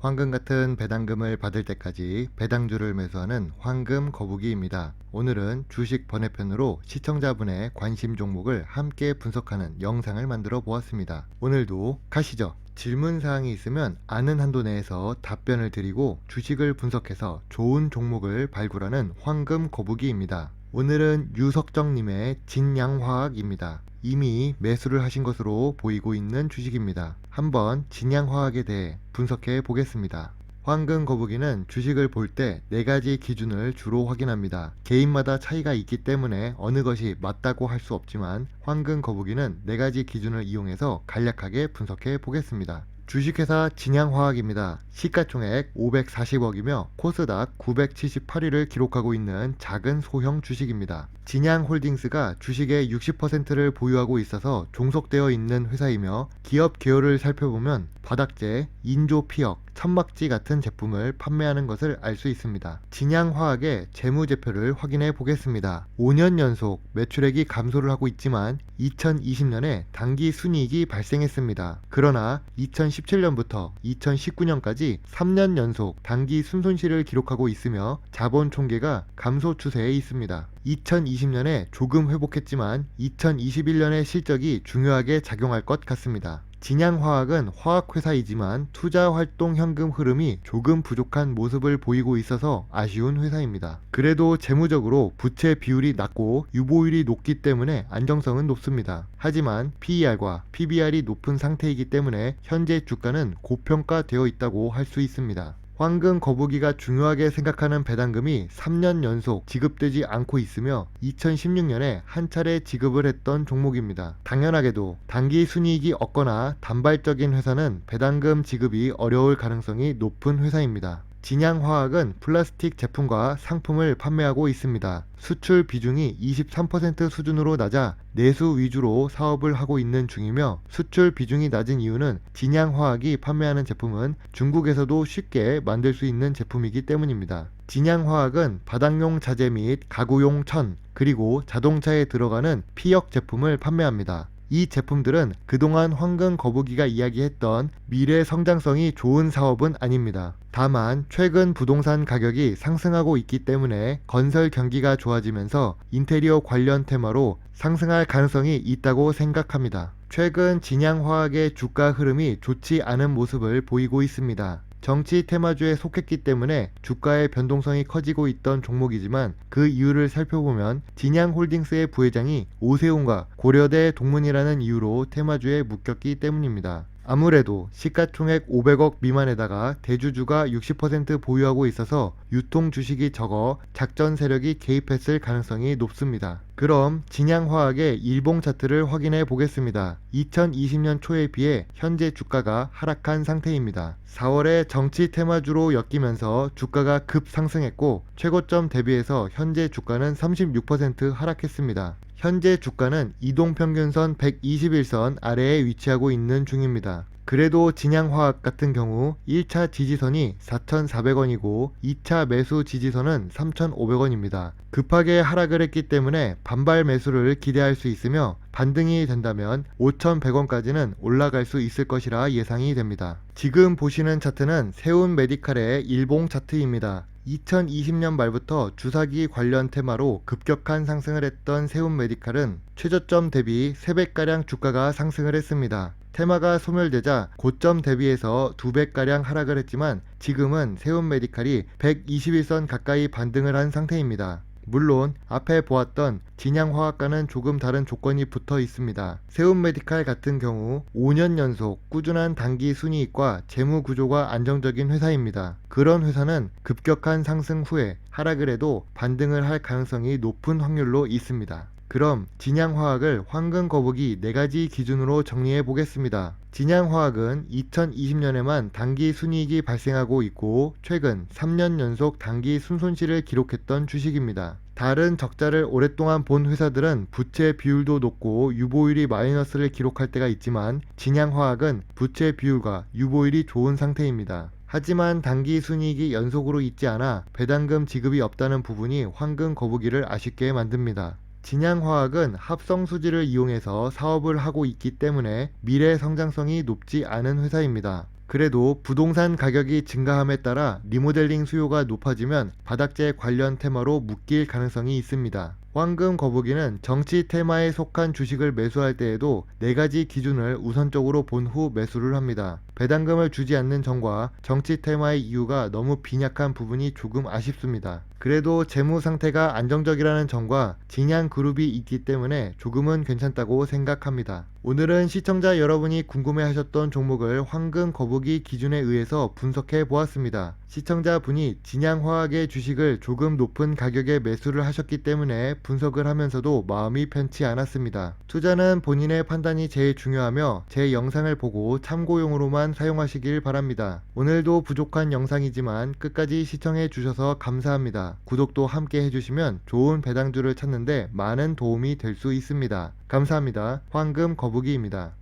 황금 같은 배당금을 받을 때까지 배당주를 매수하는 황금 거북이입니다. 오늘은 주식 번외편으로 시청자분의 관심 종목을 함께 분석하는 영상을 만들어 보았습니다. 오늘도 가시죠. 질문 사항이 있으면 아는 한도 내에서 답변을 드리고 주식을 분석해서 좋은 종목을 발굴하는 황금 거북이입니다. 오늘은 유석정님의 진양화학입니다. 이미 매수를 하신 것으로 보이고 있는 주식입니다. 한번 진양화학에 대해 분석해 보겠습니다. 황금 거북이는 주식을 볼 때 네 가지 기준을 주로 확인합니다. 개인마다 차이가 있기 때문에 어느 것이 맞다고 할 수 없지만 황금 거북이는 네 가지 기준을 이용해서 간략하게 분석해 보겠습니다. 주식회사 진양화학입니다. 시가총액 540억이며 코스닥 978위를 기록하고 있는 작은 소형 주식입니다. 진양홀딩스가 주식의 60%를 보유하고 있어서 종속되어 있는 회사이며 기업 개요를 살펴보면 바닥재, 인조피혁, 천막지 같은 제품을 판매하는 것을 알 수 있습니다. 진양화학의 재무제표를 확인해 보겠습니다. 5년 연속 매출액이 감소를 하고 있지만 2020년에 단기 순이익이 발생했습니다. 그러나 2017년부터 2019년까지 3년 연속 단기 순손실을 기록하고 있으며 자본 총계가 감소 추세에 있습니다. 2020년에 조금 회복했지만 2021년의 실적이 중요하게 작용할 것 같습니다. 진양화학은 화학회사이지만 투자활동 현금 흐름이 조금 부족한 모습을 보이고 있어서 아쉬운 회사입니다. 그래도 재무적으로 부채 비율이 낮고 유보율이 높기 때문에 안정성은 높습니다. 하지만 PER과 PBR이 높은 상태이기 때문에 현재 주가는 고평가되어 있다고 할 수 있습니다. 황금 거북이가 중요하게 생각하는 배당금이 3년 연속 지급되지 않고 있으며 2016년에 한 차례 지급을 했던 종목입니다. 당연하게도 단기 순이익이 없거나 단발적인 회사는 배당금 지급이 어려울 가능성이 높은 회사입니다. 진양화학은 플라스틱 제품과 상품을 판매하고 있습니다. 수출 비중이 23% 수준으로 낮아 내수 위주로 사업을 하고 있는 중이며 수출 비중이 낮은 이유는 진양화학이 판매하는 제품은 중국에서도 쉽게 만들 수 있는 제품이기 때문입니다. 진양화학은 바닥용 자재 및 가구용 천, 그리고 자동차에 들어가는 피혁 제품을 판매합니다. 이 제품들은 그동안 황금 거북이가 이야기했던 미래 성장성이 좋은 사업은 아닙니다. 다만 최근 부동산 가격이 상승하고 있기 때문에 건설 경기가 좋아지면서 인테리어 관련 테마로 상승할 가능성이 있다고 생각합니다. 최근 진양화학의 주가 흐름이 좋지 않은 모습을 보이고 있습니다. 정치 테마주에 속했기 때문에 주가의 변동성이 커지고 있던 종목이지만 그 이유를 살펴보면 진양홀딩스의 부회장이 오세훈과 고려대 동문이라는 이유로 테마주에 묶였기 때문입니다. 아무래도 시가총액 500억 미만에다가 대주주가 60% 보유하고 있어서 유통 주식이 적어 작전 세력이 개입했을 가능성이 높습니다. 그럼 진양화학의 일봉 차트를 확인해 보겠습니다. 2020년 초에 비해 현재 주가가 하락한 상태입니다. 4월에 정치 테마주로 엮이면서 주가가 급상승했고 최고점 대비해서 현재 주가는 36% 하락했습니다. 현재 주가는 이동평균선 121선 아래에 위치하고 있는 중입니다. 그래도 진양화학 같은 경우 1차 지지선이 4,400원이고 2차 매수 지지선은 3,500원입니다. 급하게 하락을 했기 때문에 반발 매수를 기대할 수 있으며 반등이 된다면 5,100원까지는 올라갈 수 있을 것이라 예상이 됩니다. 지금 보시는 차트는 세운 메디칼의 일봉 차트입니다. 2020년 말부터 주사기 관련 테마로 급격한 상승을 했던 세운 메디칼은 최저점 대비 3배가량 주가가 상승을 했습니다. 테마가 소멸되자 고점 대비해서 2배가량 하락을 했지만 지금은 세운 메디칼이 121선 가까이 반등을 한 상태입니다. 물론 앞에 보았던 진양화학과는 조금 다른 조건이 붙어 있습니다. 세운메디칼 같은 경우 5년 연속 꾸준한 단기 순이익과 재무 구조가 안정적인 회사입니다. 그런 회사는 급격한 상승 후에 하락을 해도 반등을 할 가능성이 높은 확률로 있습니다. 그럼 진양화학을 황금 거북이 4가지 기준으로 정리해 보겠습니다. 진양화학은 2020년에만 단기 순이익이 발생하고 있고 최근 3년 연속 단기 순손실을 기록했던 주식입니다. 다른 적자를 오랫동안 본 회사들은 부채 비율도 높고 유보율이 마이너스를 기록할 때가 있지만 진양화학은 부채 비율과 유보율이 좋은 상태입니다. 하지만 단기 순이익이 연속으로 있지 않아 배당금 지급이 없다는 부분이 황금 거북이를 아쉽게 만듭니다. 진양화학은 합성 수지를 이용해서 사업을 하고 있기 때문에 미래 성장성이 높지 않은 회사입니다. 그래도 부동산 가격이 증가함에 따라 리모델링 수요가 높아지면 바닥재 관련 테마로 묶일 가능성이 있습니다. 황금 거북이는 정치 테마에 속한 주식을 매수할 때에도 네 가지 기준을 우선적으로 본 후 매수를 합니다. 배당금을 주지 않는 점과 정치 테마의 이유가 너무 빈약한 부분이 조금 아쉽습니다. 그래도 재무 상태가 안정적이라는 점과 진양 그룹이 있기 때문에 조금은 괜찮다고 생각합니다. 오늘은 시청자 여러분이 궁금해 하셨던 종목을 황금 거북이 기준에 의해서 분석해 보았습니다. 시청자분이 진양화학의 주식을 조금 높은 가격에 매수를 하셨기 때문에 분석을 하면서도 마음이 편치 않았습니다. 투자는 본인의 판단이 제일 중요하며 제 영상을 보고 참고용으로만 사용하시길 바랍니다. 오늘도 부족한 영상이지만 끝까지 시청해 주셔서 감사합니다. 구독도 함께 해주시면 좋은 배당주를 찾는데 많은 도움이 될 수 있습니다. 감사합니다. 황금 거북이입니다.